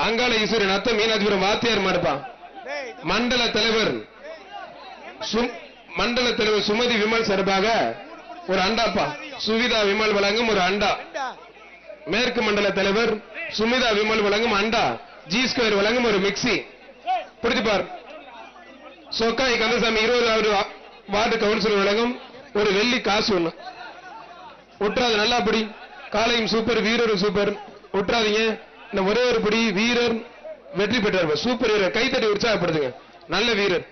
அங்காள ஈஸ்வரன் அத்த மீனாட்சிபுரம் வாத்தியார் மாடுப்பா. மண்டல தலைவர் சு- மண்டல தலைவர் சுமதி விமல் சார்பாக ஒரு அண்டாப்பா. சுவிதா விமல் வழங்கும் ஒரு அண்டா. மேற்கு மண்டல தலைவர் சுமிதா விமல் வழங்கும் அண்டா. ஜி ஸ்கொயர் வழங்கும் ஒரு மிக்ஸி. புரிஞ்சு சொக்காய் கந்தசாமி இருபதாவது வார்டு கவுன்சிலர் வழங்கும் ஒரு வெள்ளி காசு ஒண்ணு. ஒட்டுறாது நல்லா படி. காலையும் சூப்பர் வீரரும் சூப்பர். ஒட்டுறாதீங்க. இந்த ஒரே ஒரு படி வீரர் வெற்றி பெற்றார். சூப்பர் வீரர் கைத்தட்டி உற்சாகப்படுத்துங்க நல்ல வீரர்.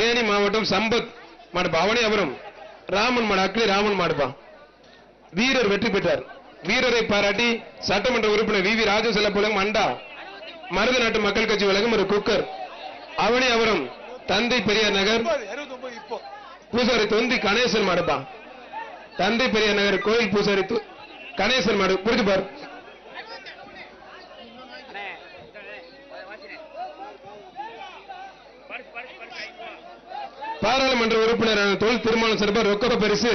தேனி மாவட்டம் சம்பத் மாடுப்பா. அவனே அவரும். ராமன் மாடு அக்லி ராமன் மாடுப்பா. வீரர் வெற்றி பெற்றார். வீரரை பாராட்டி சட்டமன்ற உறுப்பினர் வி வி ராஜசெல்லப்புலம் அண்டா மருத நாட்டு மக்கள் கட்சி வழங்கும் ஒரு குக்கர். அவனே அவரும் தந்தை பெரியார் நகர் பூசாரி தொந்தி கணேசன் மாடுப்பா. தந்தை பெரியார் நகர் கோயில் பூசாரி கணேசன் மாடு புரிஞ்சு பாரு. பாராளுமன்ற உறுப்பினரான தொழில் திருமணம் சார்பாக ரொக்க பரிசு.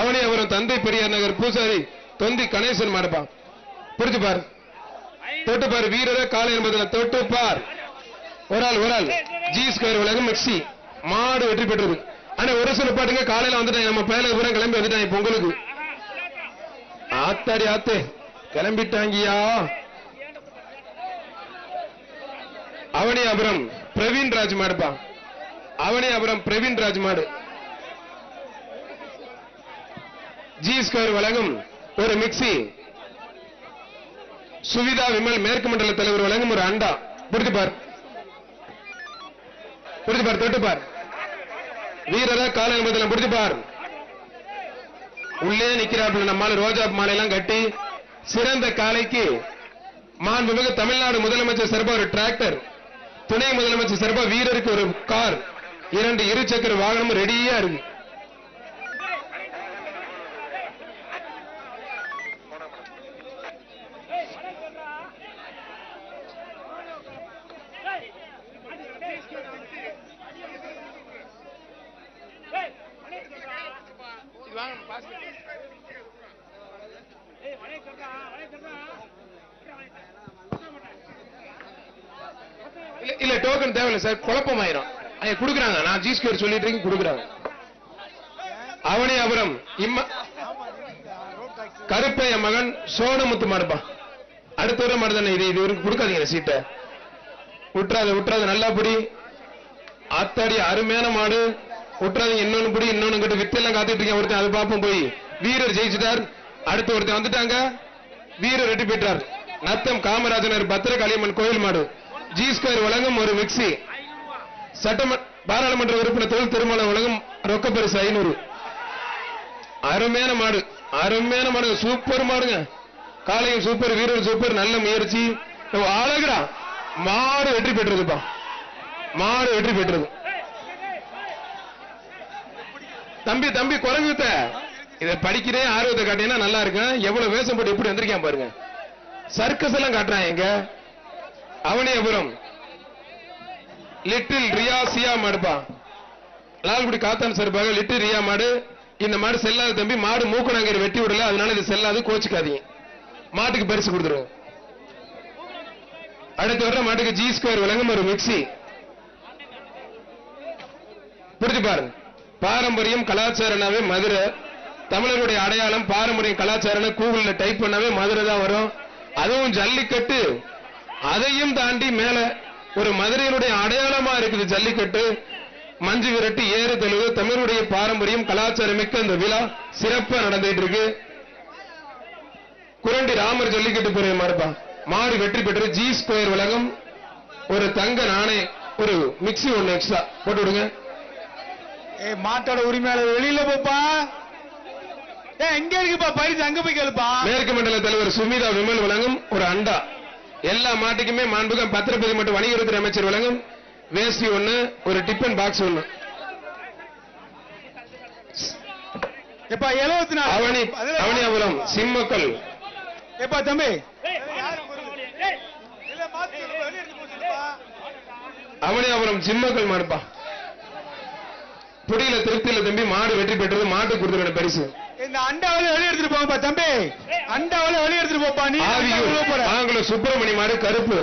அவனே அவரும் தந்தை பெரியார் நகர் பூசாரி தொந்தி கணேசன் மாடுப்பா புரிஞ்சு பார். தொட்டு பார் வீரர காலை என்பதில் தொட்டு பார். ஒரு ஆள் ஒரு ஆள். ஜி ஸ்கொயர் உலகம் மிக்சி மாடு வெற்றி பெற்றது. ஆனா ஒரு சில பாட்டுங்க காலையில வந்துட்டாங்க நம்ம பேல பூரா கிளம்பி வந்துட்டாங்க பொங்கலுக்கு ஆத்தாடி ஆத்தே கிளம்பிட்டாங்கயா? அவனே அப்புறம் பிரவீன் ராஜ் மாடுப்பா அவனே பிரவீன் ராஜ் மாடு ஜி ஸ்கொயர் வழங்கும் ஒரு மிக்சி சுவிதா விமல் மேற்கு மண்டல தலைவர் வழங்கும் ஒரு அண்டா. புரிஞ்சு பார் தொட்டுப்பார்? வீரரா கால நிமிடத்தில் பிடிச்சுப்பார் உள்ளே நிக்கிறாப்புல நம்மால் ரோஜா மாலை எல்லாம் கட்டி சிறந்த காலைக்கு மாண்புமிகு தமிழ்நாடு முதலமைச்சர் சிறப்பா ஒரு டிராக்டர் துணை முதலமைச்சர் சிறப்பா வீரருக்கு ஒரு கார் இரண்டு இருசக்கர வாகனமும் ரெடியா இருக்கு. இல்ல இல்ல டோக்கன் தேவையில்ல சார் குழப்பமாயிரும். அதை கொடுக்குறாங்க. நான் ஜி ஸ்கொயர் சொல்லிட்டு இருக்கேன் கொடுக்குறாங்க. அவனே அபுரம் இம்ம கருப்பைய மகன் சோனமுத்து மாடுப்பா அடுத்த வர மாடு தானே இது? இது இவருக்கு கொடுக்காதீங்க சீட்டை விட்டுறாத விட்டுறாத நல்லா புடி. ஆத்தாடி அருமையான மாடு. விட்டுறாதீங்க இன்னொன்னு புடி இன்னொன்னு கிட்ட வித்தெல்லாம் காத்துட்டு இருக்கேன். ஒருத்தன் அது பார்ப்போம் போய். வீரர் ஜெயிச்சிட்டார். அடுத்து ஒருத்தன் வந்துட்டாங்க. வீரர் வெற்றி பெற்றார். நத்தம் காமராஜனர் பத்திரகாளியம்மன் கோயில் மாடு. ஜி ஸ்கொயர் வழங்கும் ஒரு மிக்சி சட்டமன்ற பாராளுமன்ற உறுப்பினர் தொழில் திருமணம் வழங்கும் ரொக்க பரிசு ஐநூறு. அருமையான மாடு. அருமையான மாடுங்க சூப்பர் மாடுங்க. காலையும் சூப்பர் வீரர் சூப்பர். நல்ல முயற்சி. அழகுடா. மாடு வெற்றி பெற்றதுப்பா. மாடு வெற்றி பெற்றது. தம்பி தம்பி குறைஞ்சுத்த இதை படிக்கிறேன் ஆர்வத்தை காட்டினா நல்லா இருக்கும். எவ்வளவு வேஷம் போட்டு எப்படி வந்திருக்கேன் பாருங்க. சர்க்கஸ் எல்லாம் காட்டுறான் எங்க? அவனியபுரம். லிட்டில் ரியா சியா மாடுப்பா. லால்குடி காத்தான் சார்பாக லிட்டில் ரியா மாடு. இந்த மாடு செல்லாத தம்பி மாடு மூக்கணாங்கரை வெட்டி விடல அதனால இது செல்லாது கோச்சுக்காதீங்க. மாட்டுக்கு பரிசு கொடுத்துருவோம். அடுத்து வர மாட்டுக்கு ஜி ஸ்கொயர் விளங்கும் ஒரு மிக்சி புரிஞ்சு பாருங்க. பாரம்பரியம் கலாச்சாரனாவே மதுரை. தமிழருடைய அடையாளம் பாரம்பரிய கலாச்சாரம் கூகுள்ல டைப் பண்ணவே மதுரை தான் வரும். அதுவும் ஜல்லிக்கட்டு. அதையும் தாண்டி மேல ஒரு மதுரையினுடைய அடையாளமா இருக்குது ஜல்லிக்கட்டு. மஞ்சு விரட்டு ஏறு தெளிவு தமிழுடைய பாரம்பரியம் கலாச்சாரம் மிக்க இந்த விழா சிறப்பா நடந்துட்டு இருக்கு. குரண்டி ராமர் ஜல்லிக்கட்டு பெரிய மாடுப்பா மாடு வெற்றி பெற்று ஜி ஸ்கொயர் உலகம் ஒரு தங்க நாணய ஒரு மிக்சி ஒண்ணு எக்ஸ்ட்ரா போட்டு விடுங்க. மாட்டோட உரிமையாளர் வெளியில போப்பா. எங்க இருக்குப்பா பரிசு அங்க போய் கேளுப்பா. மேற்கு மண்டல தலைவர் சுமிதா விமல் வழங்கும் ஒரு அண்டா. எல்லா மாட்டுக்குமே மாண்புகம் பத்திரப்பதி மற்றும் வணிகத்துறை அமைச்சர் வழங்கும். வேஷ்டி ஒண்ணு ஒரு டிஃபன் பாக்ஸ் ஒண்ணு. எப்பா எழுபத்தி நாலு. அவனி அவனியாபுரம் சிம்மக்கல். எப்பா தம்பி? போச்சுப்பா அவனியாபுரம் சிம்மக்கல் மாடுப்பா. புடியில திருப்தியில தம்பி மாடு வெற்றி பெற்றது மாட்டு கொடுத்துருக்க பரிசு. இந்த அண்டாவில வெளிய எடுத்துட்டு போங்கப்பா தம்பி. அண்டாவில வெளிய எடுத்துட்டு போப்பா. நீ ஆவியூர் நாங்களும் சுப்பிரமணி மாடு கருப்பு.